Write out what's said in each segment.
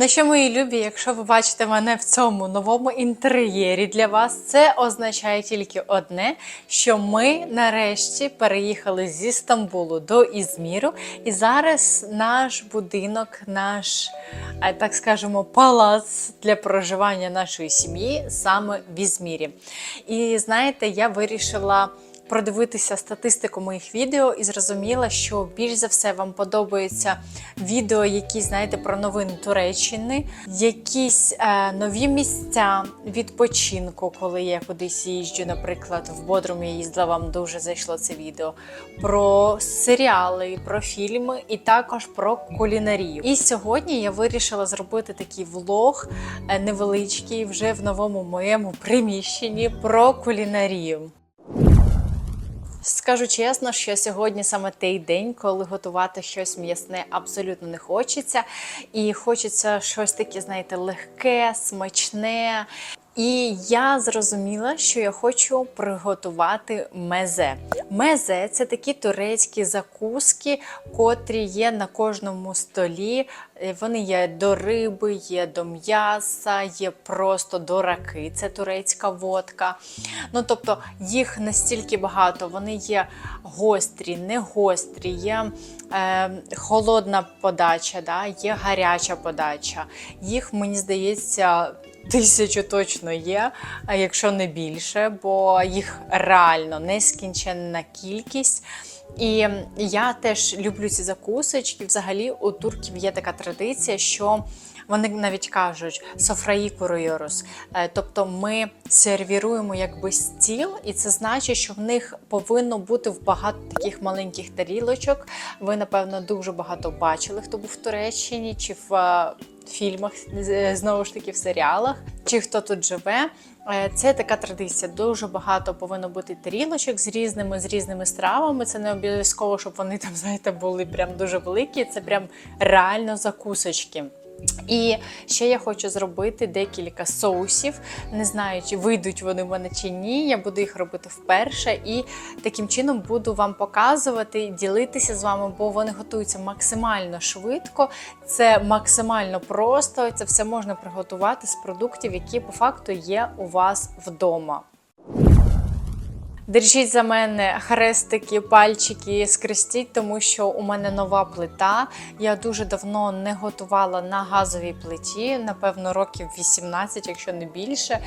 Ну що, мої любі, якщо ви бачите мене в цьому новому інтер'єрі для вас, це означає тільки одне: що ми нарешті переїхали зі Стамбулу до Ізміру, і зараз наш будинок, наш, так скажемо, палац для проживання нашої сім'ї саме в Ізмірі. І знаєте, я вирішила продивитися статистику моїх відео і зрозуміла, що більш за все вам подобаються відео, які знаєте про новини Туреччини, якісь е, нові місця відпочинку, коли я кудись їжджу, наприклад, в Бодрум я їздила, вам дуже зайшло це відео. Про серіали, про фільми і також про кулінарію. І сьогодні я вирішила зробити такий влог е, невеличкий вже в новому моєму приміщенні про кулінарію. Скажу чесно, що сьогодні саме той день, коли готувати щось м'ясне абсолютно не хочеться. І хочеться щось таке, знаєте, легке, смачне. І я зрозуміла, що я хочу приготувати мезе. Мезе це такі турецькі закуски, котрі є на кожному столі. Е, Вони є до риби, є до м'яса, є просто до раки. Це турецька водка. Ну тобто їх настільки багато, вони є гострі, не гострі, є е, холодна подача, да? є гаряча подача. Їх, мені здається, тисячу точно є, а якщо не більше, бо їх реально нескінченна кількість. І я теж люблю ці закусочки. Взагалі, у турків є така традиція, що вони навіть кажуть софраї куройорус. Е, Тобто ми сервіруємо якби стіл, і це значить, що в них повинно бути в багато таких маленьких тарілочок. Ви, напевно, дуже багато бачили, хто був в Туреччині чи в е, фільмах, знову ж таки в серіалах, чи хто тут живе. Е, Це така традиція. Дуже багато повинно бути тарілочок з різними з різними стравами. Це не обов'язково, щоб вони там, знаєте, були прям дуже великі. Це прям реально закусочки. І ще я хочу зробити декілька соусів. Не знаю, чи вийдуть вони в мене чи ні. Я буду їх робити вперше, і таким чином буду вам показувати, ділитися з вами, бо вони готуються максимально швидко. Це максимально просто. Це все можна приготувати з продуктів, які по факту є у вас вдома. Держіть за мене хрестики, пальчики, скрестіть, тому що у мене нова плита. Я дуже давно не готувала на газовій плиті, напевно, років 18, якщо не більше.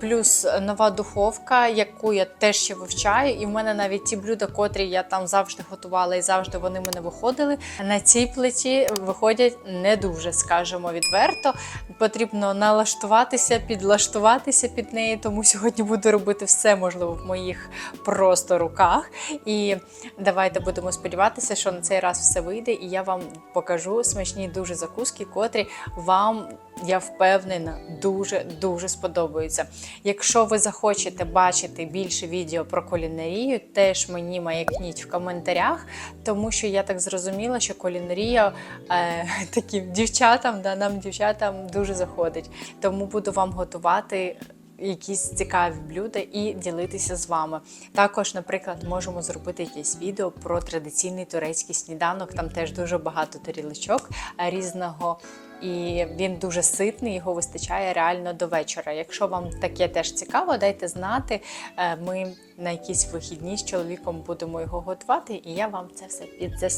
Плюс нова духовка, яку я теж ще вивчаю. І в мене навіть ті блюда, котрі я там завжди готувала і завжди вони мене виходили. На цій плиті виходять не дуже, скажімо відверто. Потрібно налаштуватися, підлаштуватися під неї. Тому сьогодні буду робити все можливо в моїх просто руках. І давайте будемо сподіватися, що на цей раз все вийде, і я вам покажу смачні дуже закуски, котрі вам. Я впевнена, дуже дуже сподобаються. Якщо ви захочете бачити більше відео про кулінарію, теж мені маякніть в коментарях, тому що я так зрозуміла, що кулінарія е, таким дівчатам, да, нам дівчатам дуже заходить. Тому буду вам готувати якісь цікаві блюда і ділитися з вами. Також, наприклад, можемо зробити якесь відео про традиційний турецький сніданок. Там теж дуже багато тарілочок е, різного. І він дуже ситний, його вистачає реально до вечора. Якщо вам таке теж цікаво, дайте знати. Е, Ми на якісь вихідні з чоловіком будемо його готувати, і я вам це все під це.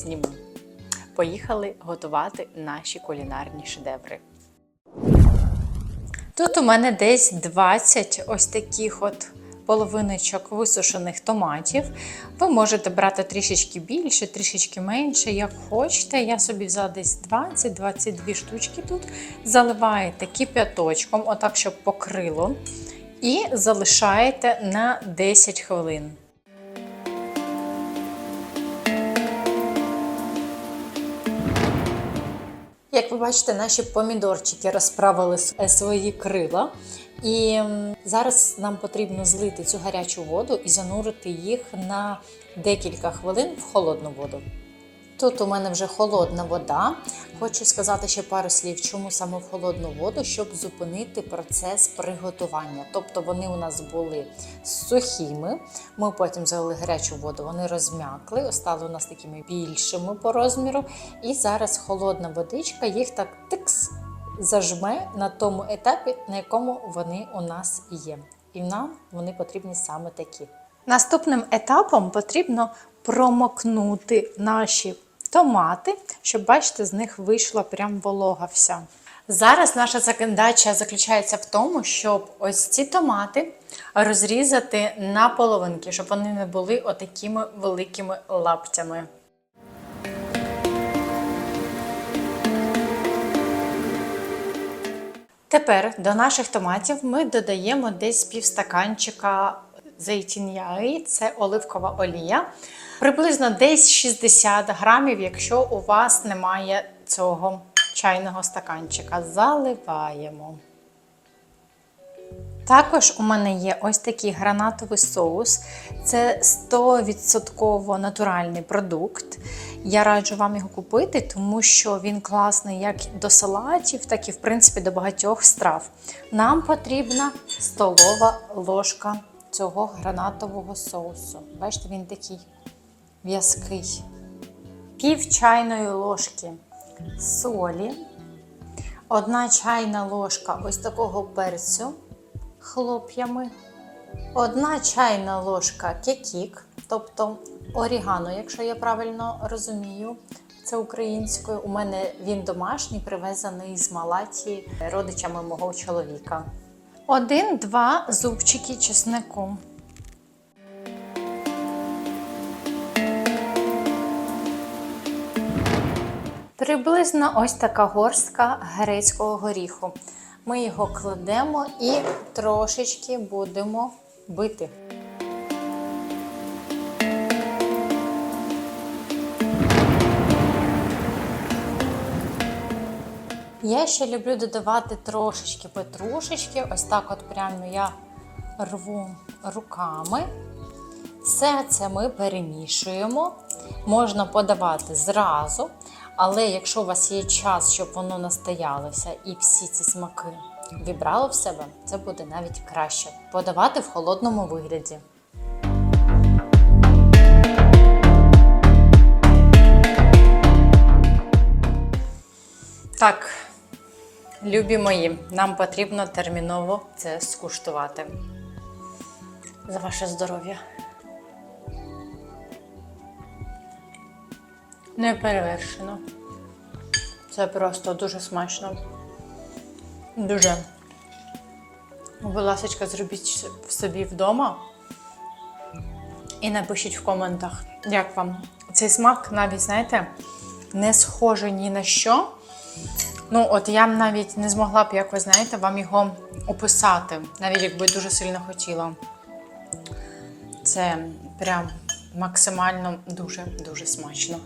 Поїхали готувати наші кулінарні шедеври. Тут у мене десь 20 ось таких от половиночок висушених томатів. Ви можете брати трішечки більше, трішечки менше, як хочете. Я собі взяла десь 20-22 штучки тут. Заливаєте кип'яточком, отак, щоб покрило, і залишаєте на 10 хвилин. Як ви бачите, наші помідорчики розправили е, свої крила. І зараз нам потрібно злити цю гарячу воду і занурити їх на декілька хвилин в холодну воду. Тут у мене вже холодна вода. Хочу сказати ще пару слів, чому саме в холодну воду, щоб зупинити процес приготування. Тобто вони у нас були сухими. Ми потім залили гарячу воду, вони розм'якли, стали у нас такими більшими по розміру. І зараз холодна водичка їх так тикс зажме на тому етапі, на якому вони у нас є. І нам вони потрібні саме такі. Наступним етапом потрібно промокнути наші томати, щоб бачите, з них вийшла прям волога вся. Зараз наша задача заключається в тому, щоб ось ці томати розрізати на половинки, щоб вони не були отакими великими лаптями. Тепер до наших томатів ми додаємо десь півстаканчика зейтін'яї, це оливкова олія. Приблизно десь 60 грамів, якщо у вас немає цього чайного стаканчика. Заливаємо. Також у мене є ось такий гранатовий соус. Це 100% натуральний продукт. Я раджу вам його купити, тому що він класний як до салатів, так і в принципі до багатьох страв. Нам потрібна столова ложка цього гранатового соусу. Бачите, він такий в'язкий. Пів чайної ложки солі, одна чайна ложка ось такого перцю хлоп'ями, одна чайна ложка кекік, тобто орігано, якщо я правильно розумію. Це українською. У мене він домашній, привезений з Малаті родичами мого чоловіка. Один-два зубчики чеснику. Приблизно ось така горстка грецького горіху. Ми його кладемо і трошечки будемо бити. Я ще люблю додавати трошечки петрушечки. Ось так от прямо я рву руками. Все це ми перемішуємо. Можна подавати зразу, але якщо у вас є час, щоб воно настоялося і всі ці смаки вібрало в себе, це буде навіть краще. Подавати в холодному вигляді. Так, любі мої, нам потрібно терміново це скуштувати. За ваше здоров'я. Не перевершено. Це просто дуже смачно. Дуже. Будь ласка, зробіть собі вдома і напишіть в коментах, як вам. Цей смак навіть, знаєте, не схожий ні на що. Ну, от я б навіть не змогла б, як ви знаєте, вам його описати, навіть якби дуже сильно хотіла. Це прям максимально дуже-дуже смачно.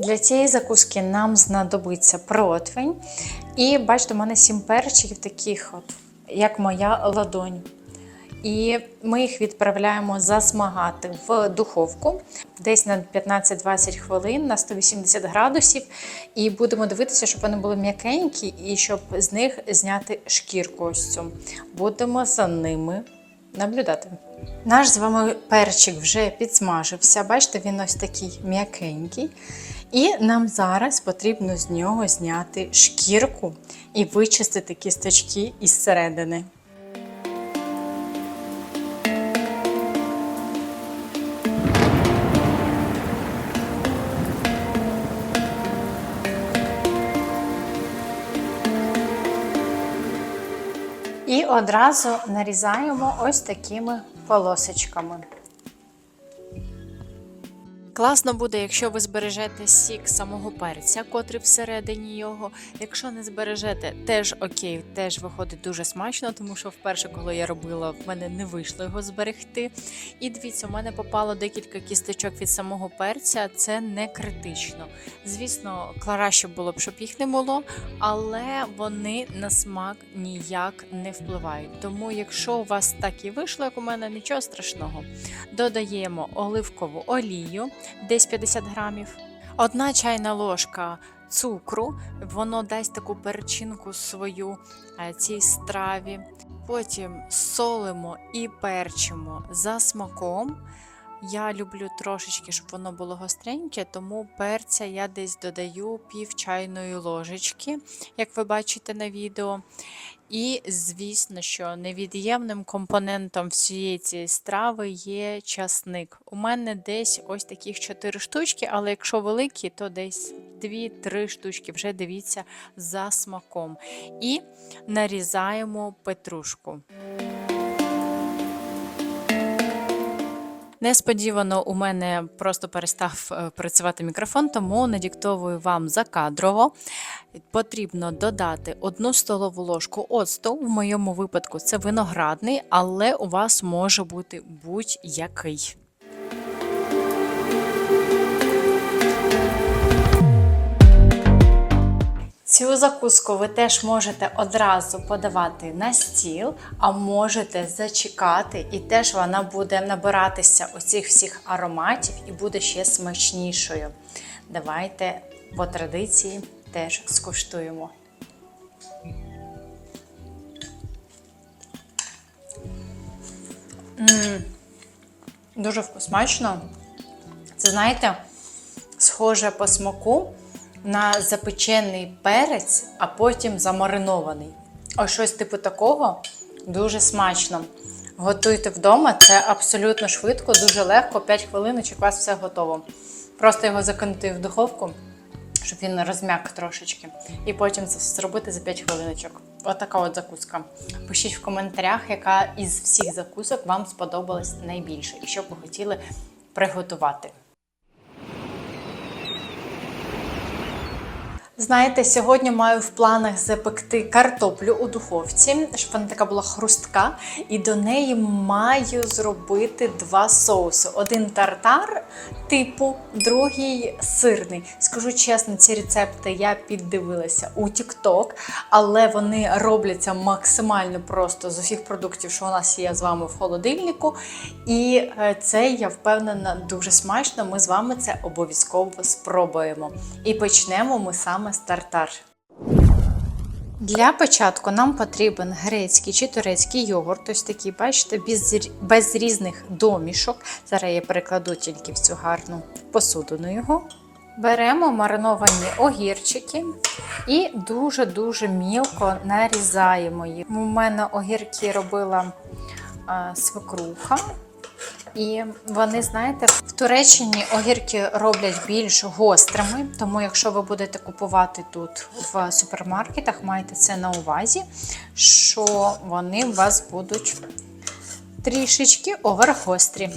Для цієї закуски нам знадобиться противень. І бачите, у мене сім перчиків таких, от, як моя ладонь. І ми їх відправляємо засмагати в духовку десь на 15-20 хвилин на 180 градусів. І будемо дивитися, щоб вони були м'якенькі і щоб з них зняти шкірку. ось цю. Будемо за ними наблюдати. Наш з вами перчик вже підсмажився. Бачите, він ось такий м'якенький. І нам зараз потрібно з нього зняти шкірку і вичистити кісточки із середини. Одразу нарізаємо ось такими полосочками. Класно буде, якщо ви збережете сік самого перця, котрий всередині його. Якщо не збережете, теж окей, теж виходить дуже смачно, тому що вперше, коли я робила, в мене не вийшло його зберегти. І дивіться, у мене попало декілька кісточок від самого перця, це не критично. Звісно, краще було б, щоб їх не було, але вони на смак ніяк не впливають. Тому, якщо у вас так і вийшло, як у мене, нічого страшного. Додаємо оливкову олію десь 50 грамів. Одна чайна ложка цукру, воно дасть таку перчинку свою е, цій страві. Потім солимо і перчимо за смаком. Я люблю трошечки, щоб воно було гостреньке, тому перця я десь додаю пів чайної ложечки, як ви бачите на відео. І, звісно, що невід'ємним компонентом всієї цієї страви є часник. У мене десь ось таких 4 штучки, але якщо великі, то десь 2-3 штучки, вже дивіться за смаком. І нарізаємо петрушку. Несподівано у мене просто перестав е, працювати мікрофон, тому надіктовую вам закадрово. Потрібно додати одну столову ложку оцту. В моєму випадку це виноградний, але у вас може бути будь-який. Цю закуску ви теж можете одразу подавати на стіл, а можете зачекати, і теж вона буде набиратися оцих всіх ароматів і буде ще смачнішою. Давайте по традиції теж скуштуємо. М, Дуже смачно. Це знаєте, схоже по смаку на запечений перець, а потім замаринований. Ось щось типу такого дуже смачно. Готуйте вдома, це абсолютно швидко, дуже легко, 5 хвилиночок у вас все готово. Просто його закинути в духовку, щоб він розм'як трошечки. І потім це зробити за 5 хвилиночок. Отака от закуска. Пишіть в коментарях, яка із всіх закусок вам сподобалась найбільше і що б ви хотіли приготувати. Знаєте, сьогодні маю в планах запекти картоплю у духовці, щоб вона така була хрустка, і до неї маю зробити два соуси: один тартар, типу, другий сирний. Скажу чесно, ці рецепти я піддивилася у TikTok, але вони робляться максимально просто з усіх продуктів, що у нас є з вами в холодильнику. І е, це я впевнена дуже смачно. Ми з вами це обов'язково спробуємо. І почнемо ми саме тартар. Для початку нам потрібен грецький чи турецький йогурт, ось такий, бачите, без, без різних домішок. Зараз я перекладу тільки в цю гарну посудину його. Беремо мариновані огірчики і дуже-дуже мілко нарізаємо їх. У мене огірки робила свекруха. І вони, знаєте, в Туреччині огірки роблять більш гострими, тому якщо ви будете купувати тут в супермаркетах, майте це на увазі, що вони у вас будуть трішечки овергострі.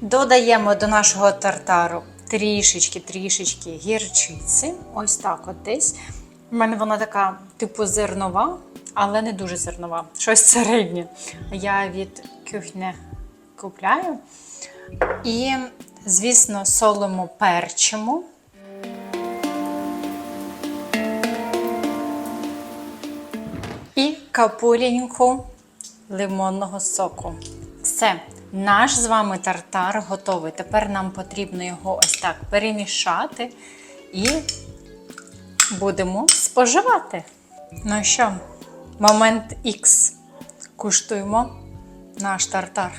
Додаємо до нашого тартару трішечки-трішечки гірчиці. Ось так от десь. У мене вона така, типу, зернова але не дуже зернова, щось середнє. Я від кухні купляю. І, звісно, солимо перчимо. І капуліньку лимонного соку. Все, наш з вами тартар готовий. Тепер нам потрібно його ось так перемішати і будемо споживати. Ну що? Момент X. Куштуємо наш тартар.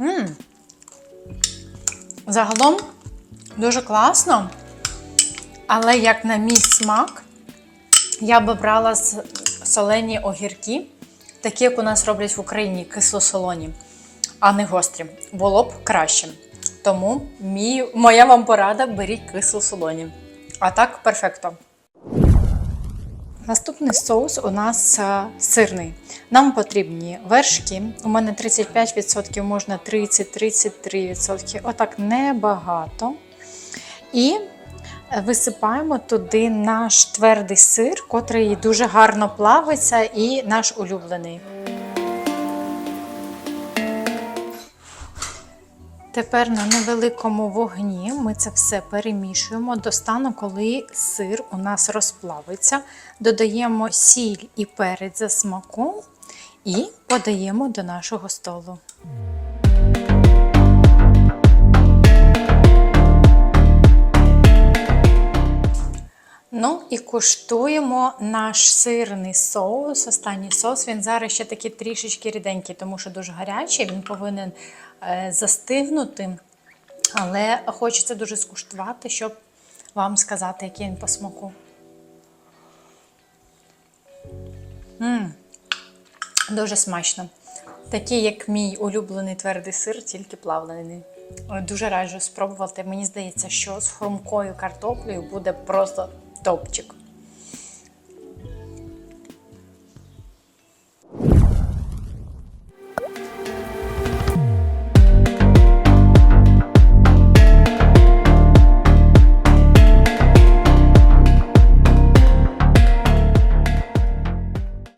М Загалом дуже класно, але як на мій смак, я би брала солені огірки, такі, як у нас роблять в Україні, кисло-солоні, а не гострі. Було б краще. Тому мій, моя вам порада беріть кисло-солоні. А так, перфекто. Наступний соус у нас е, сирний. Нам потрібні вершки. У мене 35%, можна 30-33%. Отак небагато. І висипаємо туди наш твердий сир, котрий дуже гарно плавиться, і наш улюблений. Тепер на невеликому вогні ми це все перемішуємо до стану, коли сир у нас розплавиться. Додаємо сіль і перець за смаком і подаємо до нашого столу. Ну і куштуємо наш сирний соус. Останній соус. Він зараз ще такий трішечки ріденький, тому що дуже гарячий. Він повинен е, застигнути. Але хочеться дуже скуштувати, щоб вам сказати, який він по смаку. м Дуже смачно. Такий, як мій улюблений твердий сир, тільки плавлений. Дуже раджу спробувати. Мені здається, що з хрумкою картоплею буде просто топчик.